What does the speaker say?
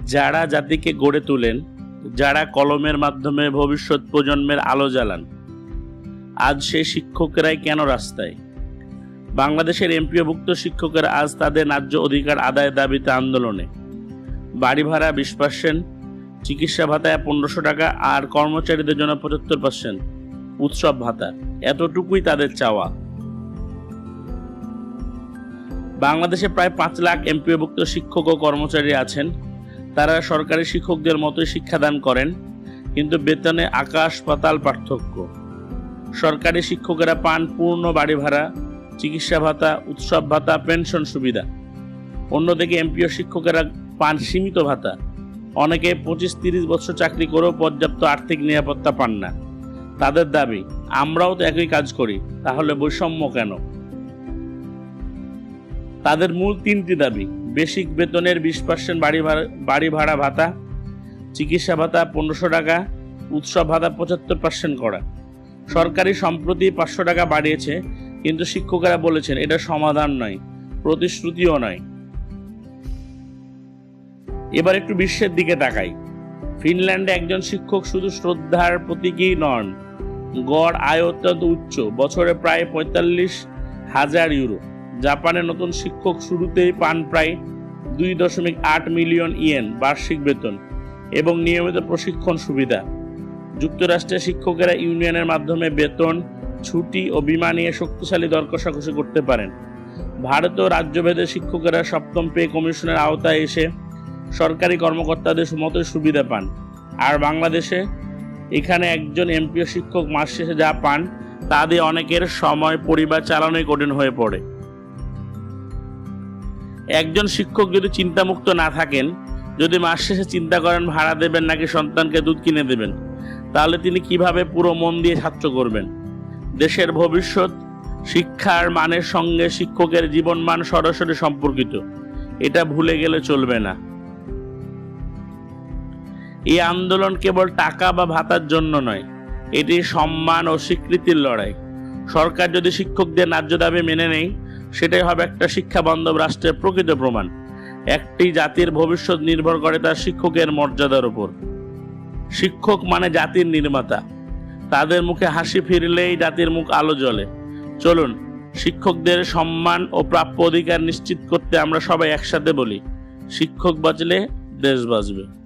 যারা জাতিকে গড়ে তোলেন, যারা কলমের মাধ্যমে ভবিষ্যৎ প্রজন্মের আলো জ্বালান, আজ সেই শিক্ষকেরাই কেন রাস্তায়? বাংলাদেশের এমপিওভুক্ত শিক্ষকেরা আজ তাদের ন্যায্য অধিকার আদায়ের দাবিতে আন্দোলনে। বাড়ি ভাড়া বিশ পার্সেন্ট, চিকিৎসা ভাতায় পনেরোশো টাকা আর কর্মচারীদের জন্য পঁচাত্তর পার্সেন্ট উৎসব ভাতা, এতটুকুই তাদের চাওয়া। বাংলাদেশে প্রায় পাঁচ লাখ এমপিওভুক্ত শিক্ষক ও কর্মচারী আছেন। তারা সরকারি শিক্ষকদের মতোই শিক্ষাদান করেন, কিন্তু বেতনে আকাশ পাতাল পার্থক্য। সরকারি শিক্ষকেরা পান পূর্ণ বাড়ি ভাড়া, চিকিৎসা ভাতা, উৎসব ভাতা, পেনশন সুবিধা। অন্যদিকে এমপিও শিক্ষকেরা পান সীমিত ভাতা। অনেকে পঁচিশ তিরিশ বছর চাকরি করেও পর্যাপ্ত আর্থিক নিরাপত্তা পান না। তাদের দাবি, আমরাও তো একই কাজ করি, তাহলে বৈষম্য কেন? তাদের মূল তিনটি দাবি বেসিক বেতনের বিশ পার্সেন্ট বাড়ি ভাড়া বাড়ি ভাড়া ভাতা, চিকিৎসা ভাতা পনেরোশো টাকা, উৎসব ভাতা পঁচাত্তর পার্সেন্ট করা। সরকারি সম্প্রতি পাঁচশো টাকা বাড়িয়েছে, কিন্তু শিক্ষকেরা বলেছেন এটা সমাধান নয়, প্রতিশ্রুতিও নয়। এবার একটু বিশ্বের দিকে তাকাই। ফিনল্যান্ডে একজন শিক্ষক শুধু শ্রদ্ধার প্রতীকই নন, গড় আয় অত্যন্ত উচ্চ, বছরে প্রায় পঁয়তাল্লিশ হাজার ইউরো। জাপানে নতুন শিক্ষক শুরুতেই পান প্রায় দুই দশমিক আট মিলিয়ন ইয়েন বার্ষিক বেতন এবং নিয়মিত প্রশিক্ষণ সুবিধা। যুক্তরাষ্ট্রের শিক্ষকেরা ইউনিয়নের মাধ্যমে বেতন, ছুটি ও বিমা নিয়ে শক্তিশালী দর কষাকষি করতে পারেন। ভারতেও রাজ্যভেদে শিক্ষকেরা সপ্তম পে কমিশনের আওতায় এসে সরকারি কর্মকর্তাদের মতো সুবিধা পান। আর বাংলাদেশে এখানে একজন এমপিও শিক্ষক মাস শেষে যা পান, তা দিয়ে অনেকের সময় পরিবার চালানোই কঠিন হয়ে পড়ে। একজন শিক্ষক যদি চিন্তামুক্ত না থাকেন, যদি মাস শেষে চিন্তা করেন ভাড়া দেবেন নাকি সন্তানকে দুধ কিনে দেবেন, তাহলে তিনি কীভাবে পুরো মন দিয়ে ছাত্র করবেন? দেশের ভবিষ্যৎ, শিক্ষার মানের সঙ্গে শিক্ষকের জীবন মান সরাসরি সম্পর্কিত। এটা ভুলে গেলে চলবে না। এই আন্দোলন কেবল টাকা বা ভাতার জন্য নয়, এটি সম্মান ও স্বীকৃতির লড়াই। সরকার যদি শিক্ষকদের ন্যায্য দাবি মেনে নেয় সেটাই হবে একটা শিক্ষা বান্ধব রাষ্ট্রের প্রকৃত প্রমাণ। একটি জাতির ভবিষ্যৎ নির্ভর করে তার শিক্ষকের মর্যাদার উপর। শিক্ষক মানে জাতির নির্মাতা। তাদের মুখে হাসি ফিরলেই জাতির মুখ আলো জ্বলে। চলুন, শিক্ষকদের সম্মান ও প্রাপ্য অধিকার নিশ্চিত করতে আমরা সবাই একসাথে বলি, শিক্ষক বাঁচলে দেশ বাঁচবে।